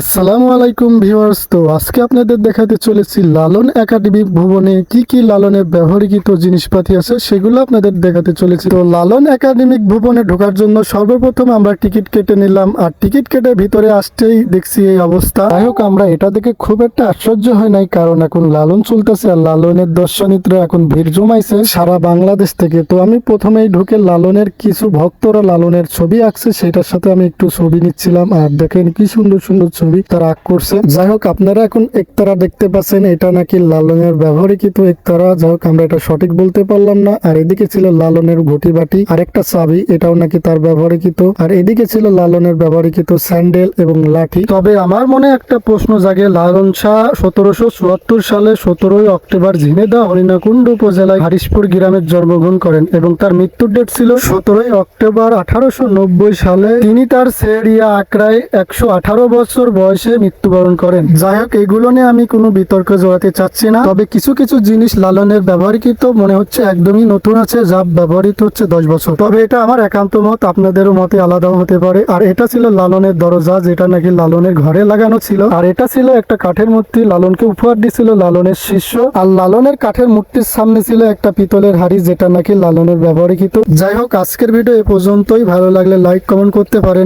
আসসালামু আলাইকুম ভিউয়ার্স। তো আজকে আপনাদের দেখাতে চলেছি লালন একাডেমিক ভুবনে কি কি লালনের ব্যবহৃত জিনিসপাতি আছে সেগুলো আপনাদের দেখাতে চলেছি। তো লালন একাডেমিক ভুবনে ঢোকার জন্য সর্বপ্রথম আমরা টিকিট কেটে নিলাম আর টিকিট কেটে ভিতরে আসতেই দেখছি এই অবস্থা। যাই হোক, আমরা এটা দেখে খুব একটা আশ্চর্য হয় নাই, কারণ এখন লালন চলতেছে আর লালনের দর্শনীরা এখন ভিড় জমাইছে সারা বাংলাদেশ থেকে। তো আমি প্রথমেই ঢুকে লালনের কিছু ভক্তরা লালনের ছবি আঁকছে, সেটার সাথে আমি একটু ছবি নিচ্ছিলাম। আর দেখেন কি সুন্দর সুন্দর ছবি তারা আঁক করছে। যাই হোক, আপনারা এখন একতারা দেখতে পাচ্ছেন, এটা নাকি লালনের ব্যবহৃত একতারা। যাই হোক, আমরা এটা সঠিক বলতে পারলাম না। আর এদিকে ছিল লালনের ঘটি বাটি আর একটা চাবি, এটাও নাকি তার ব্যবহৃত। আর এদিকে ছিল লালনের ব্যবহৃত স্যান্ডেল এবং লাঠি। তবে আমার মনে একটা প্রশ্ন জাগে, লালন শাহ সতেরোশো চুয়াত্তর সালে সতেরোই অক্টোবর ঝিনেদা হরিণাকুণ্ড উপজেলায় হারিশপুর গ্রামে জন্মগ্রহণ করেন এবং তার মৃত্যুর ডেট ছিল সতেরোই অক্টোবর আঠারোশো নব্বই সালে। তিনি তার সেরিয়া আক্রায় একশো বছর বয়সে মৃত্যুবরণ করেন। যাই হোক, এগুলো নিয়ে আমি কোনো বিতর্ক জড়াতে চাচ্ছি না। তবে কিছু কিছু জিনিস লালনের ব্যবহৃত মনে হচ্ছে একদমই নতুন আছে, যা ব্যবহৃত হচ্ছে দশ বছর। তবে এটা আমার একান্ত মত, আপনাদেরও মতে আলাদাও হতে পারে। আর এটা ছিল লালনের দরজা, যেটা নাকি লালনের ঘরে লাগানো ছিল। আর এটা ছিল একটা কাঠের মূর্তি, লালনকে উপহার দিছিল লালনের শিষ্য। আর লালনের কাঠের মূর্তির সামনে ছিল একটা পিতলের হাড়ি, যেটা নাকি লালনের ব্যবহৃত যাই হোক, আজকের ভিডিও এ পর্যন্তই। ভালো লাগলে লাইক কমেন্ট করতে পারেন।